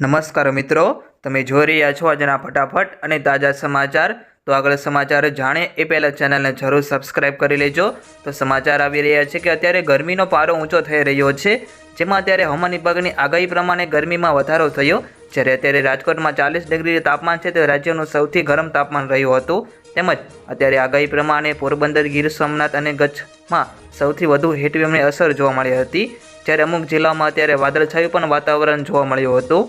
નમસ્કાર મિત્રો, તમે જોઈ રહ્યા છો આજના ફટાફટ અને તાજા સમાચાર. તો આગળ સમાચાર જાણે એ પહેલાં ચેનલને જરૂર સબસ્ક્રાઇબ કરી લેજો. તો સમાચાર આવી રહ્યા છે કે અત્યારે ગરમીનો પારો ઊંચો થઈ રહ્યો છે, જેમાં અત્યારે હવામાન વિભાગની આગાહી પ્રમાણે ગરમીમાં વધારો થયો. જ્યારે અત્યારે રાજકોટમાં ચાલીસ ડિગ્રી તાપમાન છે, તે રાજ્યનું સૌથી ગરમ તાપમાન રહ્યું હતું. તેમજ અત્યારે આગાહી પ્રમાણે પોરબંદર, ગીર સોમનાથ અને કચ્છમાં સૌથી વધુ હીટવેવની અસર જોવા મળી હતી. જ્યારે અમુક જિલ્લાઓમાં અત્યારે વાદળછાયું પણ વાતાવરણ જોવા મળ્યું હતું.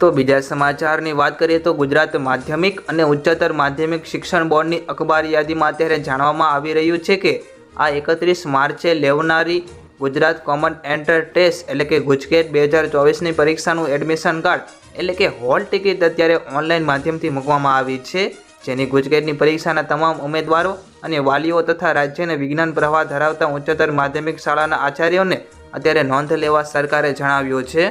તો બીજા સમાચારની વાત કરીએ તો ગુજરાત માધ્યમિક અને ઉચ્ચતર માધ્યમિક શિક્ષણ બોર્ડની અખબાર યાદીમાં અત્યારે જાણવામાં આવી રહ્યું છે કે આ એકત્રીસ માર્ચે લેવનારી ગુજરાત કોમન એન્ટર ટેસ્ટ એટલે કે ગુજકેટ બે હજાર ચોવીસની પરીક્ષાનું એડમિશન કાર્ડ એટલે કે હોલ ટિકિટ અત્યારે ઓનલાઈન માધ્યમથી મૂકવામાં આવી છે. જેની ગુજકેટની પરીક્ષાના તમામ ઉમેદવારો અને વાલીઓ તથા રાજ્યને વિજ્ઞાન પ્રવાહ ધરાવતા ઉચ્ચતર માધ્યમિક શાળાના આચાર્યોને અત્યારે નોંધ લેવા સરકારે જણાવ્યું છે.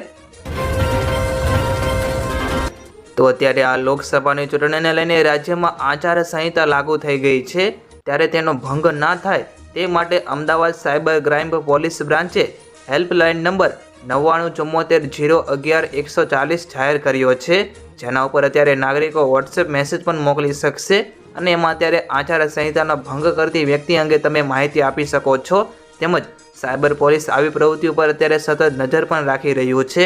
તો અત્યારે આ લોકસભાની ચૂંટણીને લઈને રાજ્યમાં આચાર સંહિતા લાગુ થઈ ગઈ છે. ત્યારે તેનો ભંગ ના થાય તે માટે અમદાવાદ સાયબર ક્રાઇમ પોલીસ બ્રાન્ચે હેલ્પલાઇન નંબર નવ્વાણું ચુમ્મોતેર જીરો અગિયાર એકસો ચાલીસ જાહેર કર્યો છે. જેના ઉપર અત્યારે નાગરિકો વોટ્સએપ મેસેજ પણ મોકલી શકશે અને એમાં અત્યારે આચાર સંહિતાનો ભંગ કરતી વ્યક્તિ અંગે તમે માહિતી આપી શકો છો. તેમજ સાયબર પોલીસ આવી પ્રવૃત્તિ ઉપર અત્યારે સતત નજર પણ રાખી રહ્યું છે.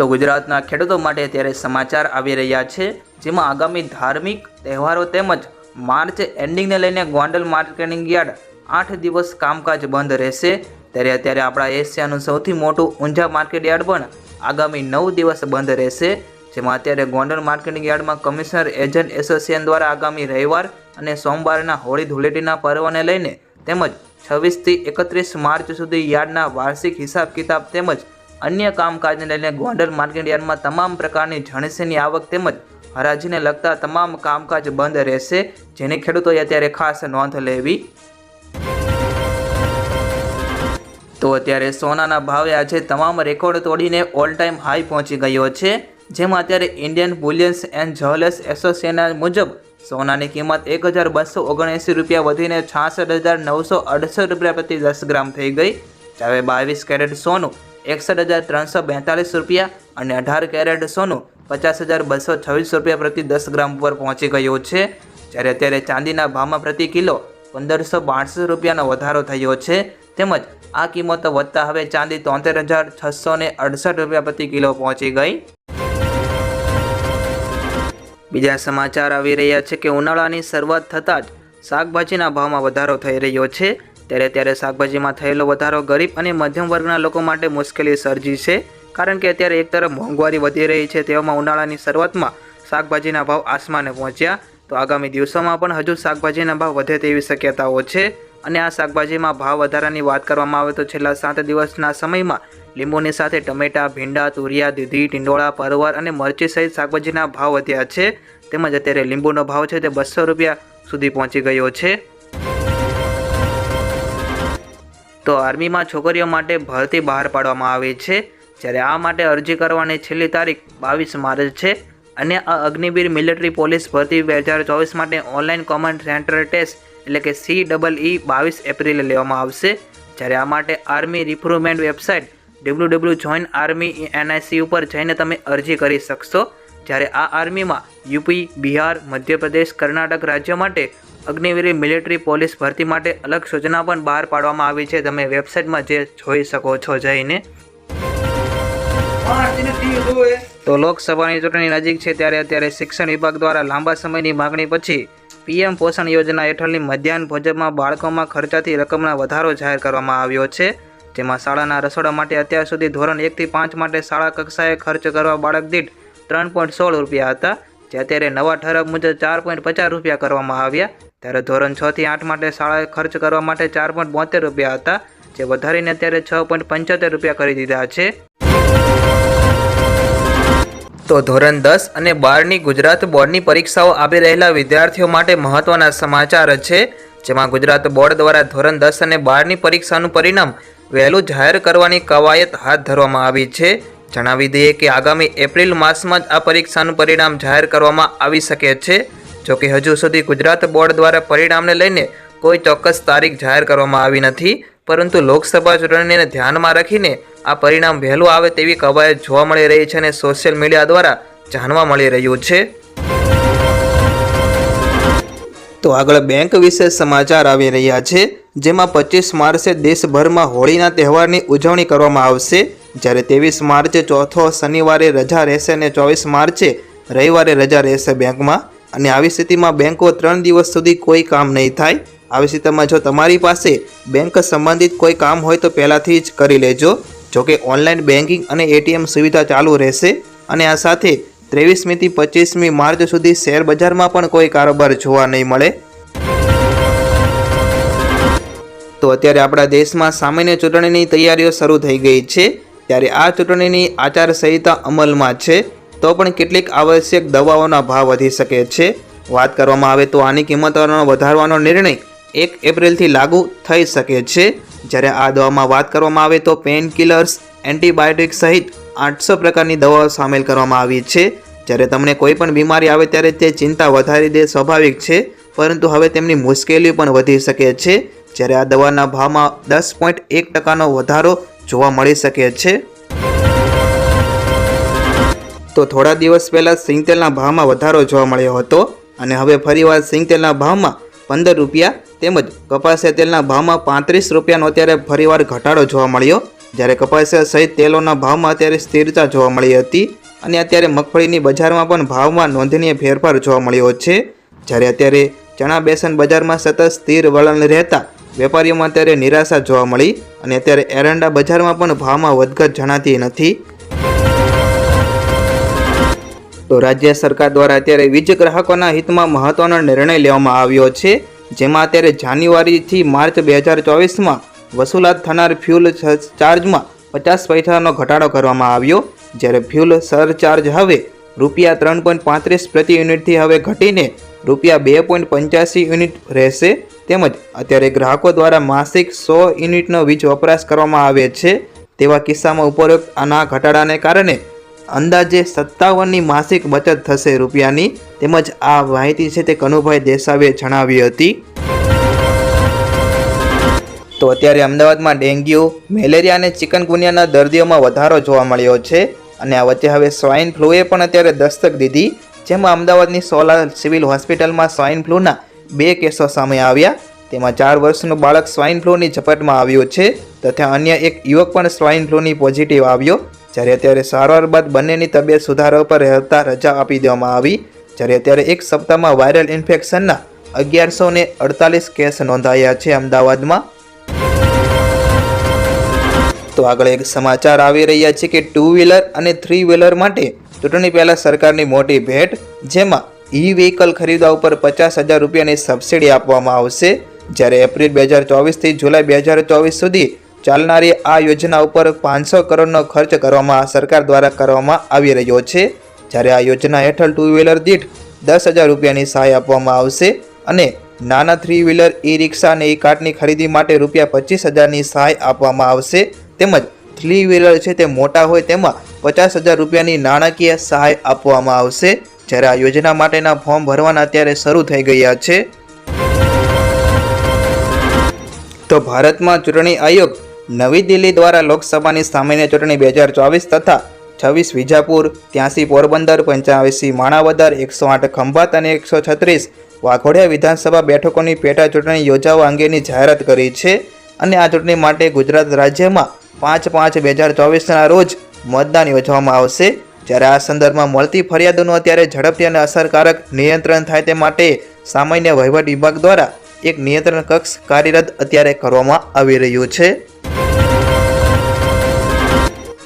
તો ગુજરાતના ખેડૂતો માટે અત્યારે સમાચાર આવી રહ્યા છે, જેમાં આગામી ધાર્મિક તહેવારો તેમજ માર્ચ એન્ડિંગને લઈને ગોંડલ માર્કેટિંગ યાર્ડ આઠ દિવસ કામકાજ બંધ રહેશે. ત્યારે અત્યારે આપણા એશિયાનું સૌથી મોટું ઊંઝા માર્કેટ યાર્ડ પણ આગામી નવ દિવસ બંધ રહેશે, જેમાં અત્યારે ગોંડલ માર્કેટિંગ યાર્ડમાં કમિશનર એજન્ટ એસોસિએશન દ્વારા આગામી રવિવાર અને સોમવારના હોળી ધૂળેટીના પર્વને લઈને તેમજ છવ્વીસથી એકત્રીસ માર્ચ સુધી યાર્ડના વાર્ષિક હિસાબ કિતાબ તેમજ અન્ય કામકાજને લઈને ગોંડલ માર્કેટ તમામ પ્રકારની જણસીની આવક તેમજ હરાજીને લગતા તમામ કામકાજ બંધ રહેશે, જેની ખેડૂતોએ અત્યારે ખાસ નોંધ લેવી. તો અત્યારે સોનાના ભાવે આજે તમામ રેકોર્ડ તોડીને ઓલ ટાઈમ હાઈ પહોંચી ગયો છે. જેમાં અત્યારે Indian bullions and jewellers association મુજબ સોનાની કિંમત એક હજાર બસો ઓગણએંસી રૂપિયા વધીને છાસઠ હજાર નવસો અડસઠ રૂપિયા પ્રતિ દસ ગ્રામ થઈ ગઈ. જ્યારે બાવીસ કેરેટ સોનું એકસઠ હજાર ત્રણસો બેતાલીસ રૂપિયા અને અઢાર કેરેટ સોનું પચાસ હજાર બસો છવ્વીસ રૂપિયા પ્રતિ દસ ગ્રામ પર પહોંચી ગયું છે. જ્યારે અત્યારે ચાંદીના ભાવમાં પ્રતિ કિલો પંદરસો બાસઠ રૂપિયાનો વધારો થયો છે. તેમજ આ કિંમતો વધતા હવે ચાંદી તોતેર હજાર છસો ને અડસઠ રૂપિયા પ્રતિ કિલો પહોંચી ગઈ. બીજા સમાચાર આવી રહ્યા છે કે ઉનાળાની શરૂઆત થતાં જ શાકભાજીના ભાવમાં વધારો થઈ રહ્યો છે. ત્યારે ત્યારે શાકભાજીમાં થયેલો વધારો ગરીબ અને મધ્યમ વર્ગના લોકો માટે મુશ્કેલી સર્જી છે, કારણ કે અત્યારે એક તરફ મોંઘવારી વધી રહી છે, તેવામાં ઉનાળાની શરૂઆતમાં શાકભાજીના ભાવ આસમાને પહોંચ્યા. તો આગામી દિવસોમાં પણ હજુ શાકભાજીના ભાવ વધે તેવી શક્યતાઓ છે અને આ શાકભાજીમાં ભાવ વધારાની વાત કરવામાં આવે તો છેલ્લા સાત દિવસના સમયમાં લીંબુની સાથે ટમેટા, ભીંડા, તુરિયા, દૂધી, ટીંડોળા, પરવર અને મરચી સહિત શાકભાજીના ભાવ વધ્યા છે. તેમજ અત્યારે લીંબુનો ભાવ છે તે બસો રૂપિયા સુધી પહોંચી ગયો છે. તો આર્મીમાં છોકરીઓ માટે ભરતી બહાર પાડવામાં આવી છે. જ્યારે આ માટે અરજી કરવાની છેલ્લી તારીખ બાવીસ માર્ચ છે અને આ અગ્નિવીર મિલિટરી પોલીસ ભરતી બે હજાર ચોવીસ માટે ઓનલાઈન કોમન સેન્ટર ટેસ્ટ એટલે કે સી ડબલ ઈ બાવીસ એપ્રિલે લેવામાં આવશે. જ્યારે આ માટે army recruitment website W W join army NIC ઉપર જઈને તમે અરજી કરી શકશો. જ્યારે આ આર્મીમાં યુપી બિહાર, મધ્યપ્રદેશ, કર્ણાટક રાજ્ય માટે અગ્નિવીરી મિલિટરી પોલીસ ભરતી માટે અલગ સૂચના પણ બહાર પાડવામાં આવી છે. તમે વેબસાઇટમાં જે જોઈ શકો છો જઈને. તો લોકસભાની ચૂંટણી નજીક છે ત્યારે અત્યારે શિક્ષણ વિભાગ દ્વારા લાંબા સમયની માગણી પછી પીએમ પોષણ યોજના હેઠળની મધ્યાહન ભોજનમાં બાળકોમાં ખર્ચાથી રકમના વધારો જાહેર કરવામાં આવ્યો છે. જેમાં શાળાના રસોડા માટે અત્યાર સુધી ધોરણ એકથી પાંચ માટે શાળા કક્ષાએ ખર્ચ કરવા બાળક દીઠ ત્રણ પોઈન્ટ સોળ રૂપિયા હતા. જે અત્યારે નવા ઠરાવ મુજબ ચાર પોઈન્ટ પચાસ રૂપિયા કરવામાં આવ્યા. ત્યારે ધોરણ છ થી આઠ માટે શાળાએ ખર્ચ કરવા માટે ચાર પોઈન્ટ બોતેર રૂપિયા હતા, જે વધારીને અત્યારે છ પોઈન્ટ પંચોતેર રૂપિયા કરી દીધા છે. તો ધોરણ દસ અને બારની ગુજરાત બોર્ડની પરીક્ષાઓ આપી રહેલા વિદ્યાર્થીઓ માટે મહત્વના સમાચાર છે, જેમાં ગુજરાત બોર્ડ દ્વારા ધોરણ દસ અને બારની પરીક્ષાનું પરિણામ વહેલું જાહેર કરવાની કવાયત હાથ ધરવામાં આવી છે. જણાવી દઈએ કે આગામી એપ્રિલ માસમાં જ આ પરીક્ષાનું પરિણામ જાહેર કરવામાં આવી શકે છે. જોકે હજુ સુધી ગુજરાત બોર્ડ દ્વારા પરિણામને લઈને કોઈ ચોક્કસ તારીખ જાહેર કરવામાં આવી નથી, પરંતુ લોકસભા ચૂંટણીને ધ્યાનમાં રાખીને આ પરિણામ વહેલું આવે તેવી કવાયત જોવા મળી રહી છે અને સોશિયલ મીડિયા દ્વારા જાણવા મળી રહ્યું છે. તો આગળ બેંક વિશે સમાચાર આવી રહ્યા છે, જેમાં પચીસ માર્ચે દેશભરમાં હોળીના તહેવારની ઉજવણી કરવામાં આવશે. જ્યારે ત્રેવીસ માર્ચે ચોથો શનિવારે રજા રહેશે અને ચોવીસ માર્ચે રવિવારે રજા રહેશે બેંકમાં. અને આવી સ્થિતિમાં બેંકો ત્રણ દિવસ સુધી કોઈ કામ નહીં થાય. આવી સ્થિતિમાં જો તમારી પાસે બેંક સંબંધિત કોઈ કામ હોય તો પહેલાંથી જ કરી લેજો. જોકે ઓનલાઈન બેન્કિંગ અને એટીએમ સુવિધા ચાલુ રહેશે અને આ સાથે ત્રેવીસમીથી પચીસમી માર્ચ સુધી શેર બજારમાં પણ કોઈ કારોબાર જોવા નહીં મળે. તો અત્યારે આપણા દેશમાં સામાન્ય ચૂંટણીની તૈયારીઓ શરૂ થઈ ગઈ છે. ત્યારે આ ચૂંટણીની આચારસંહિતા અમલમાં છે. તો પણ કેટલીક આવશ્યક દવાઓના ભાવ વધી શકે છે. વાત કરવામાં આવે તો આની કિંમતોનો વધારવાનો નિર્ણય એક એપ્રિલથી લાગુ થઈ શકે છે. જ્યારે આ દવામાં વાત કરવામાં આવે તો પેઇન કિલર્સ એન્ટીબાયોટિક સહિત આઠસો પ્રકારની દવાઓ સામેલ કરવામાં આવી છે. જ્યારે તમને કોઈ પણ બીમારી આવે ત્યારે તે ચિંતા વધારી દે સ્વાભાવિક છે, પરંતુ હવે તેમની મુશ્કેલીઓ પણ વધી શકે છે. જ્યારે આ દવાના ભાવમાં દસ પોઈન્ટ એક ટકાનો વધારો જોવા મળી શકે છે. તો થોડા દિવસ પહેલાં સિંગતેલના ભાવમાં વધારો જોવા મળ્યો હતો અને હવે ફરીવાર સિંગતેલના ભાવમાં પંદર રૂપિયા તેમજ કપાસિયા તેલના ભાવમાં પાંત્રીસ રૂપિયાનો અત્યારે ફરીવાર ઘટાડો જોવા મળ્યો. જ્યારે કપાસિયા સહિત તેલોના ભાવમાં અત્યારે સ્થિરતા જોવા મળી હતી અને અત્યારે મગફળીની બજારમાં પણ ભાવમાં નોંધનીય ફેરફાર જોવા મળ્યો છે. જ્યારે અત્યારે ચણા બેસન બજારમાં સતત સ્થિર વલણ રહેતા વેપારીઓમાં અત્યારે નિરાશા જોવા મળી અને અત્યારે એરંડા બજારમાં પણ ભાવમાં વધઘટ જણાતી નથી. તો રાજ્ય સરકાર દ્વારા અત્યારે વીજ ગ્રાહકોના હિતમાં મહત્વનો નિર્ણય લેવામાં આવ્યો છે, જેમાં અત્યારે જાન્યુઆરીથી માર્ચ બે હજાર ચોવીસમાં વસૂલાત થનાર ફ્યુલ ચાર્જમાં પચાસ પૈસાનો ઘટાડો કરવામાં આવ્યો. જ્યારે ફ્યુલ સરચાર્જ હવે રૂપિયા ત્રણ પોઈન્ટ પાંત્રીસ પ્રતિ યુનિટથી હવે ઘટીને રૂપિયા બે પોઈન્ટ પંચ્યાસી યુનિટ રહેશે. તેમજ અત્યારે ગ્રાહકો દ્વારા માસિક સો યુનિટનો વીજ વપરાશ કરવામાં આવે છે. તેવા કિસ્સામાં ઉપરોક્ત આના ઘટાડાને કારણે અંદાજે સત્તાવનની માસિક બચત થશે રૂપિયાની. તેમજ આ માહિતી છે તે કનુભાઈ દેસાઈએ જણાવી હતી. તો અત્યારે અમદાવાદમાં ડેન્ગ્યુ, મેલેરિયા અને ચિકનગુનિયાના દર્દીઓમાં વધારો જોવા મળ્યો છે. અને આ વચ્ચે હવે સ્વાઇન ફ્લૂએ પણ અત્યારે દસ્તક દીધી. જેમાં અમદાવાદની સોલા સિવિલ હોસ્પિટલમાં સ્વાઇન ફ્લૂના બે કેસો સામે આવ્યા. તેમાં ચાર વર્ષનું બાળક સ્વાઇન ફ્લૂની ઝપટમાં આવ્યું છે. તથા અન્ય એક યુવક પણ સ્વાઇન ફ્લૂની પોઝિટિવ આવ્યો. જ્યારે અત્યારે સારવાર બાદ બંનેની તબિયત સુધારા પર રહેતા રજા આપી દેવામાં આવી. જ્યારે અત્યારે એક સપ્તાહમાં વાયરલ ઇન્ફેક્શનના અગિયારસો ને અડતાલીસ કેસ નોંધાયા છે અમદાવાદમાં. તો આગળ એક સમાચાર આવી રહ્યા છે કે ટુ વ્હીલર અને થ્રી વ્હીલર માટે ચૂંટણી પહેલાં સરકારની મોટી ભેટ, જેમાં ઈ વ્હીકલ ખરીદવા ઉપર પચાસ હજાર રૂપિયાની સબસિડી આપવામાં આવશે. જ્યારે એપ્રિલ બે હજાર ચોવીસથી જુલાઈ બે હજાર ચોવીસ સુધી ચાલનારી આ યોજના ઉપર પાંચસો કરોડનો ખર્ચ કરવામાં સરકાર દ્વારા કરવામાં આવી રહ્યો છે. જ્યારે આ યોજના હેઠળ ટુ વ્હીલર દીઠ દસ હજાર રૂપિયાની સહાય આપવામાં આવશે અને નાના થ્રી વ્હીલર ઈ રિક્ષા અને ઈ કાર્ટની ખરીદી માટે રૂપિયા પચીસ હજારની સહાય આપવામાં આવશે. તેમજ થ્રી વ્હીલર છે તે મોટા હોય તેમાં પચાસ હજાર રૂપિયાની નાણાકીય સહાય આપવામાં આવશે. જ્યારે આ યોજના માટેના ફોર્મ ભરવાના અત્યારે શરૂ થઈ ગયા છે. તો ભારતમાં ચૂંટણી આયોગ નવી દિલ્હી દ્વારા લોકસભાની સામાન્ય ચૂંટણી બે હજાર ચોવીસ તથા છવ્વીસ વિજાપુર, ત્યાંસી પોરબંદર પંચ્યાસી માણાવદર, એકસો આઠ ખંભાત અને એકસો છત્રીસ વાઘોડિયા વિધાનસભા બેઠકોની પેટા ચૂંટણી યોજાવા અંગેની જાહેરાત કરી છે અને આ ચૂંટણી માટે ગુજરાત રાજ્યમાં પાંચ પાંચ બે હજાર ચોવીસના રોજ મતદાન યોજવામાં આવશે. જ્યારે આ સંદર્ભમાં મળતી ફરિયાદોનું અત્યારે ઝડપથી અને અસરકારક નિયંત્રણ થાય તે માટે સામાન્ય વહીવટ વિભાગ દ્વારા એક નિયંત્રણ કક્ષ કાર્યરત અત્યારે કરવામાં આવી રહ્યું છે.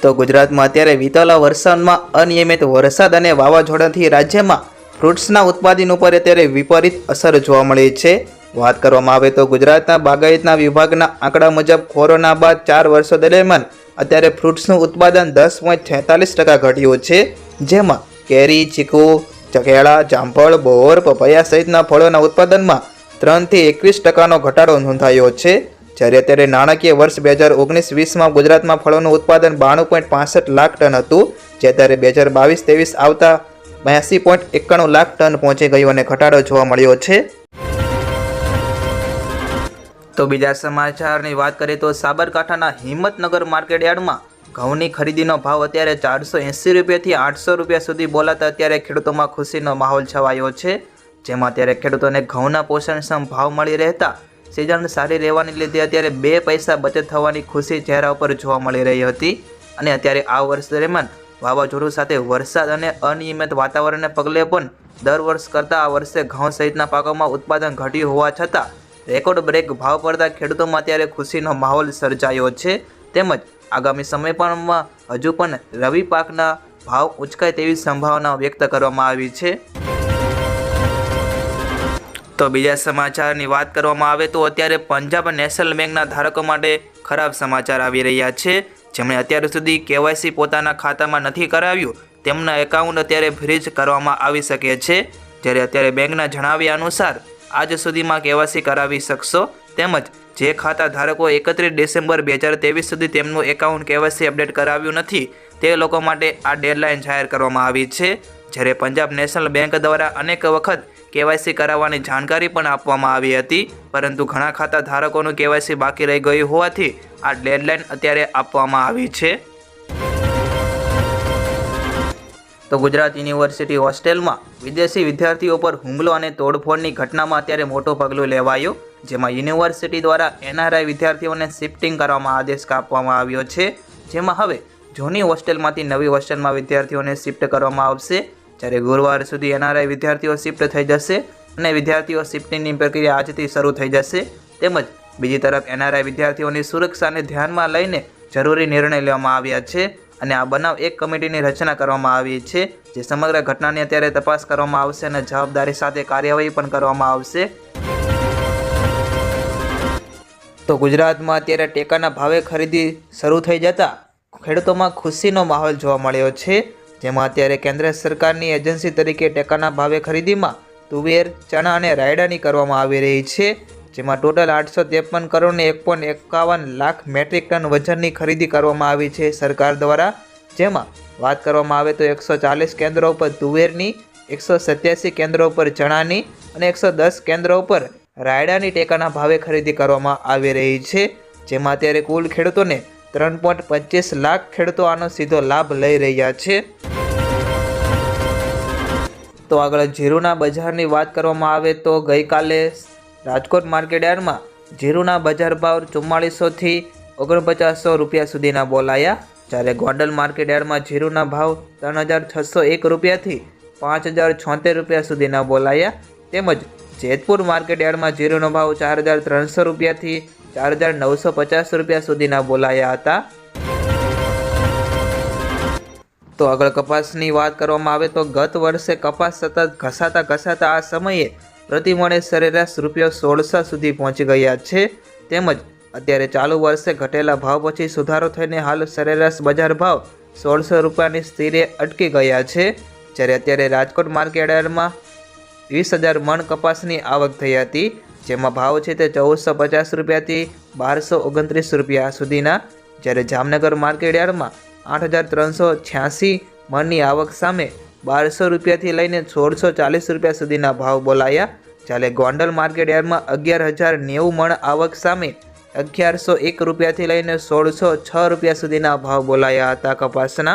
તો ગુજરાતમાં અત્યારે વિતેલા વરસાદમાં અનિયમિત વરસાદ અને વાવાઝોડાથી રાજ્યમાં ફ્રૂટ્સના ઉત્પાદન ઉપર અત્યારે વિપરીત અસર જોવા મળી છે. વાત કરવામાં આવે તો ગુજરાતના બાગાયતના વિભાગના આંકડા મુજબ કોરોના બાદ ચાર વર્ષો દરમિયાન અત્યારે ફ્રૂટ્સનું ઉત્પાદન દસ પોઈન્ટ છેતાલીસ ટકા ઘટ્યું છે. જેમાં કેરી, ચીકુ ચકેળા જામફળ, બોર, પપૈયા સહિતના ફળોના ઉત્પાદનમાં ત્રણથી એકવીસ ટકાનો ઘટાડો નોંધાયો છે. જ્યારે અત્યારે નાણાકીય વર્ષ બે હજાર ઓગણીસ વીસમાં ગુજરાતમાં ફળોનું ઉત્પાદન બાણું પોઈન્ટ પાસઠ લાખ ટન હતું, જે અત્યારે બે હજાર બાવીસ ત્રેવીસ આવતા બ્યાસી પોઈન્ટ એકાણું લાખ ટન પહોંચી ગયું અને ઘટાડો જોવા મળ્યો છે. તો બીજા સમાચારની વાત કરીએ તો સાબરકાંઠાના હિંમતનગર માર્કેટયાર્ડમાં ઘઉંની ખરીદીનો ભાવ અત્યારે ચારસો એંસી રૂપિયાથી આઠસો રૂપિયા સુધી બોલાતા અત્યારે ખેડૂતોમાં ખુશીનો માહોલ છવાયો છે. જેમાં અત્યારે ખેડૂતોને ઘઉંના પોષણક્ષમ ભાવ મળી રહેતા સિઝન સારી રહેવાની લીધે અત્યારે બે પૈસા બચત થવાની ખુશી ચહેરા ઉપર જોવા મળી રહી હતી. અને અત્યારે આ વર્ષ દરમિયાન વાવાઝોડું સાથે વરસાદ અને અનિયમિત વાતાવરણને પગલે પણ દર વર્ષ કરતાં આ વર્ષે ઘઉં સહિતના પાકોમાં ઉત્પાદન ઘટ્યું હોવા છતાં રેકોર્ડ બ્રેક ભાવ પડતા ખેડૂતોમાં અત્યારે ખુશીનો માહોલ સર્જાયો છે. તેમજ આગામી સમય પણમાં હજુ પણ રવિ પાકના ભાવ ઉંચકાય તેવી સંભાવના વ્યક્ત કરવામાં આવી છે. તો બીજા સમાચારની વાત કરવામાં આવે તો અત્યારે પંજાબ નેશનલ બેંકના ધારકો માટે ખરાબ સમાચાર આવી રહ્યા છે. જેમણે અત્યાર સુધી કેવાયસી પોતાના ખાતામાં નથી કરાવ્યું, તેમના એકાઉન્ટ અત્યારે ફ્રીજ કરવામાં આવી શકે છે. જ્યારે અત્યારે બેંકના જણાવ્યા અનુસાર, આજ સુધીમાં કેવાયસી કરાવી શકશો, તેમજ જે ખાતા ધારકો એકત્રીસ ડિસેમ્બર બે હજાર ત્રેવીસ સુધી તેમનું એકાઉન્ટ કેવાયસી અપડેટ કરાવ્યું નથી, તે લોકો માટે આ ડેડલાઇન જાહેર કરવામાં આવી છે. જ્યારે પંજાબ નેશનલ બેંક દ્વારા અનેક વખત કેવાયસી કરાવવાની જાણકારી પણ આપવામાં આવી હતી, પરંતુ ઘણા ખાતા ધારકોનું કેવાયસી બાકી રહી ગયું હોવાથી આ ડેડલાઇન અત્યારે આપવામાં આવી છે. તો ગુજરાત યુનિવર્સિટી હોસ્ટેલમાં વિદેશી વિદ્યાર્થીઓ પર હુમલો અને તોડફોડની ઘટનામાં અત્યારે મોટો પગલું લેવાયો, જેમાં યુનિવર્સિટી દ્વારા એનઆરઆઈ વિદ્યાર્થીઓને શિફ્ટિંગ કરવામાં આદેશ આપવામાં આવ્યો છે, જેમાં હવે જૂની હોસ્ટેલમાંથી નવી હોસ્ટેલમાં વિદ્યાર્થીઓને શિફ્ટ કરવામાં આવશે જ્યારે ગુરુવાર સુધી એનઆરઆઈ વિદ્યાર્થીઓ શિફ્ટ થઈ જશે અને વિદ્યાર્થીઓ શિફ્ટિંગની પ્રક્રિયા આજથી શરૂ થઈ જશે, તેમજ બીજી તરફ એનઆરઆઈ વિદ્યાર્થીઓની સુરક્ષાને ધ્યાનમાં લઈને જરૂરી નિર્ણય લેવામાં આવ્યા છે અને આ બનાવ એક કમિટીની રચના કરવામાં આવી છે, જે સમગ્ર ઘટનાની અત્યારે તપાસ કરવામાં આવશે અને જવાબદારી સાથે કાર્યવાહી પણ કરવામાં આવશે. તો ગુજરાતમાં અત્યારે ટેકાના ભાવે ખરીદી શરૂ થઈ જતા ખેડૂતોમાં ખુશીનો માહોલ જોવા મળ્યો છે. જેમાં અત્યારે કેન્દ્ર સરકારની એજન્સી તરીકે ટેકાના ભાવે ખરીદીમાં તુવેર, ચણા અને રાયડાની કરવામાં આવી રહી છે, જેમાં ટોટલ આઠસો ત્રેપન કરોડ ને એક એકાવન લાખ મેટ્રિક ટન વજનની ખરીદી કરવામાં આવી છે સરકાર દ્વારા, જેમાં વાત કરવામાં આવે તો એકસો ચાલીસ કેન્દ્રો ઉપર તુવેરની, એકસો સત્યાસી કેન્દ્રો ઉપર ચણાની અને એકસો દસ કેન્દ્રો ઉપર રાયડાની ટેકાના ભાવે ખરીદી કરવામાં આવી રહી છે, જેમાં અત્યારે કુલ ખેડૂતોને ત્રણ પોઈન્ટ પચીસ લાખ ખેડૂતો આનો સીધો લાભ લઈ રહ્યા છે. તો આગળ જીરુના બજારની વાત કરવામાં આવે તો ગઈકાલે રાજકોટ માર્કેટ યાર્ડમાં જીરુના બજાર ભાવ ચુમ્માળીસોથી ઓગણપચાસસો રૂપિયા સુધીના બોલાયા. જ્યારે ગોંડલ માર્કેટયાર્ડમાં જીરુના ભાવ ત્રણ હજાર છસો એક રૂપિયાથી પાંચ હજાર છોતેર રૂપિયા સુધીના બોલાયા. તેમજ જેતપુર માર્કેટ યાર્ડમાં જીરુનો ભાવ ચાર હજાર ત્રણસો રૂપિયાથી ચાર હજાર નવસો પચાસ રૂપિયા સુધીના બોલાયા હતા. તો આગળ કપાસની વાત કરવામાં આવે તો ગત વર્ષે કપાસ સતત ઘસાતા ઘસાતા આ સમયે પ્રતિમણે સરેરાશ રૂપિયો સોળસો સુધી પહોંચી ગયા છે. તેમજ અત્યારે ચાલુ વર્ષે ઘટેલા ભાવ પછી સુધારો થઈને હાલ સરેરાશ બજાર ભાવ સોળસો રૂપિયાની સ્થિરે અટકી ગયા છે. જ્યારે અત્યારે રાજકોટ માર્કેટમાં વીસ હજાર મણ કપાસની આવક થઈ હતી. જેમાં ભાવ છે તે ચૌદસો પચાસ રૂપિયાથી બારસો ઓગણત્રીસ રૂપિયા સુધીના. જ્યારે જામનગર માર્કેટયાર્ડમાં આઠ હજાર ત્રણસો છ્યાસી મણની આવક સામે બારસો રૂપિયાથી લઈને સોળસો ચાલીસ રૂપિયા સુધીના ભાવ બોલાયા. જ્યારે ગોંડલ માર્કેટયાર્ડમાં અગિયાર હજાર નેવું મણ આવક સામે અગિયારસો એક રૂપિયાથી લઈને સોળસો છ રૂપિયા સુધીના ભાવ બોલાયા હતા કપાસના.